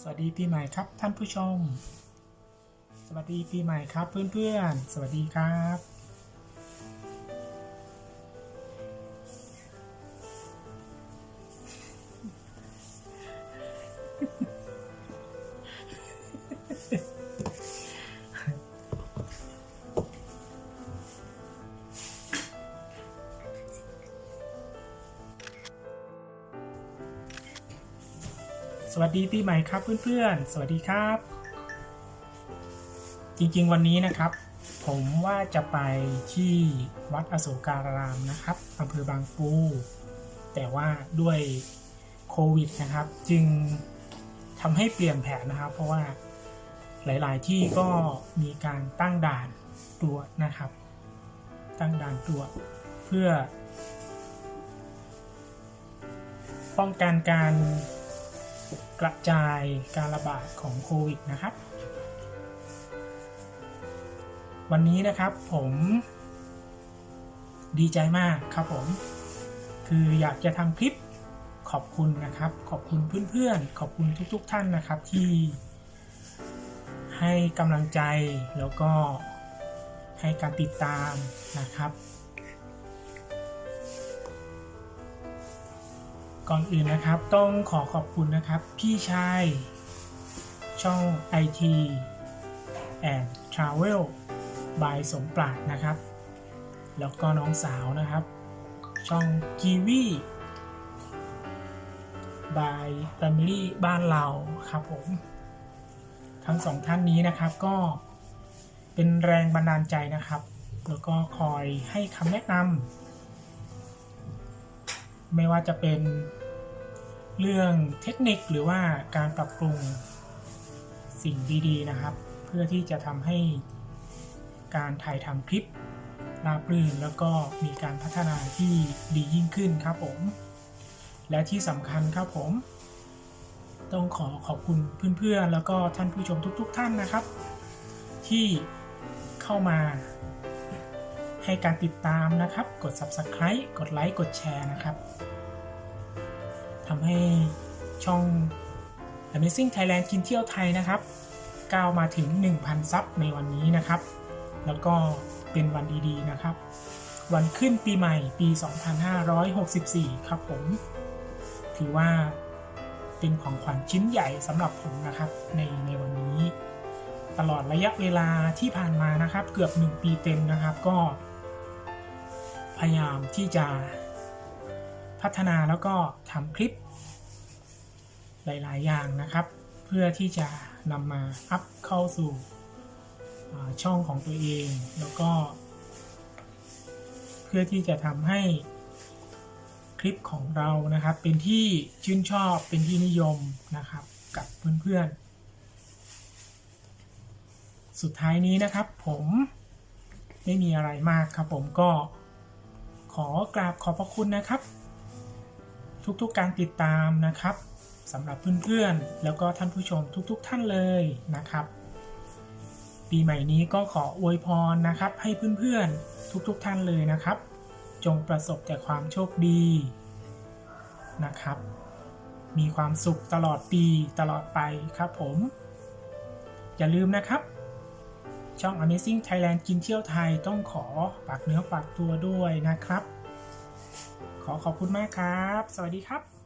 สวัสดีปีใหม่ครับท่านผู้ชม สวัสดีปีใหม่ครับเพื่อนๆ สวัสดีครับ สวัสดีปีใหม่ครับเพื่อนๆ สวัสดีครับ จริงๆวันนี้นะครับ ผมว่าจะไปที่วัดอโศการามนะครับอำเภอบางปู แต่ว่าด้วยโควิดนะครับ จึงทำให้เปลี่ยนแผนนะครับ เพราะว่าหลายๆ ที่ก็มีการตั้งด่านตรวจนะครับ ตั้งด่านตรวจเพื่อ ป้องกันการ กระจายการระบาดของโควิดนะครับ วันนี้นะครับผมดีใจมากครับผม คืออยากจะทำคลิปขอบคุณนะครับ ขอบคุณเพื่อนๆ ขอบคุณทุกๆท่านนะครับที่ให้กำลังใจแล้วก็ให้การติดตามนะครับ ก่อนอื่นนะครับ ต้องขอขอบคุณนะครับ พี่ชาย ช่อง IT and Travel by สมปราดนะครับ แล้วก็น้องสาวนะครับ ช่อง g v by Family บ้านเราครับผม ทั้งสองท่านนี้นะครับก็เป็นแรงบันดาลใจนะครับ แล้วก็คอยให้คำแนะนำ ไม่ว่าจะเป็นเรื่องเทคนิคหรือว่าการปรับปรุงสิ่งดีๆนะครับ เพื่อที่จะทำให้การถ่ายทำคลิปราบรื่นแล้วก็มีการพัฒนาที่ดียิ่งขึ้นครับผม และที่สำคัญครับผม ต้องขอขอบคุณเพื่อนๆ แล้วก็ท่านผู้ชมทุกๆ ท่านนะครับ ที่เข้ามา ให้การติดตามนะครับ กด Subscribe กดไลค์กดแชร์นะครับทำให้ช่อง Amazing Thailand กินเที่ยวไทยนะครับก้าวมาถึง 1,000 ซับในวันนี้นะครับ แล้วก็เป็นวันดีๆนะครับ วันขึ้นปีใหม่ปี 2564 ครับผม ถือว่าเป็นของขวัญชิ้นใหญ่สำหรับผมนะครับในในวันนี้ ตลอดระยะเวลาที่ผ่านมานะครับ เกือบ 1 ปีเต็มนะครับ ก็ พยายามที่จะพัฒนาแล้วก็ทำคลิป หลาย ๆ อย่างนะครับ เพื่อที่จะนำมาอัพเข้าสู่ช่องของตัวเอง แล้วก็ เพื่อที่จะทำให้คลิปของเรานะครับ เป็นที่ชื่นชอบเป็นที่นิยมนะครับกับเพื่อน ๆ สุดท้ายนี้นะครับผมไม่มีอะไรมากครับผมก็ อกราบขอบพระคุณนะครับ ทุกๆการติดตามนะครับสำหรับเพื่อนๆ แล้วก็ท่านผู้ชมทุกๆท่านเลยนะครับ ปีใหม่นี้ก็ขออวยพรนะครับ ให้เพื่อนๆ ทุกๆท่านเลยนะครับ จงประสบแต่ความโชคดีนะครับ มีความสุขตลอดปีตลอดไปครับผม อย่าลืมนะครับ ช่อง Amazing Thailand กินเที่ยวไทยต้องขอฝากเนื้อฝากตัวด้วยนะครับ ขอขอบคุณมากครับ สวัสดีครับ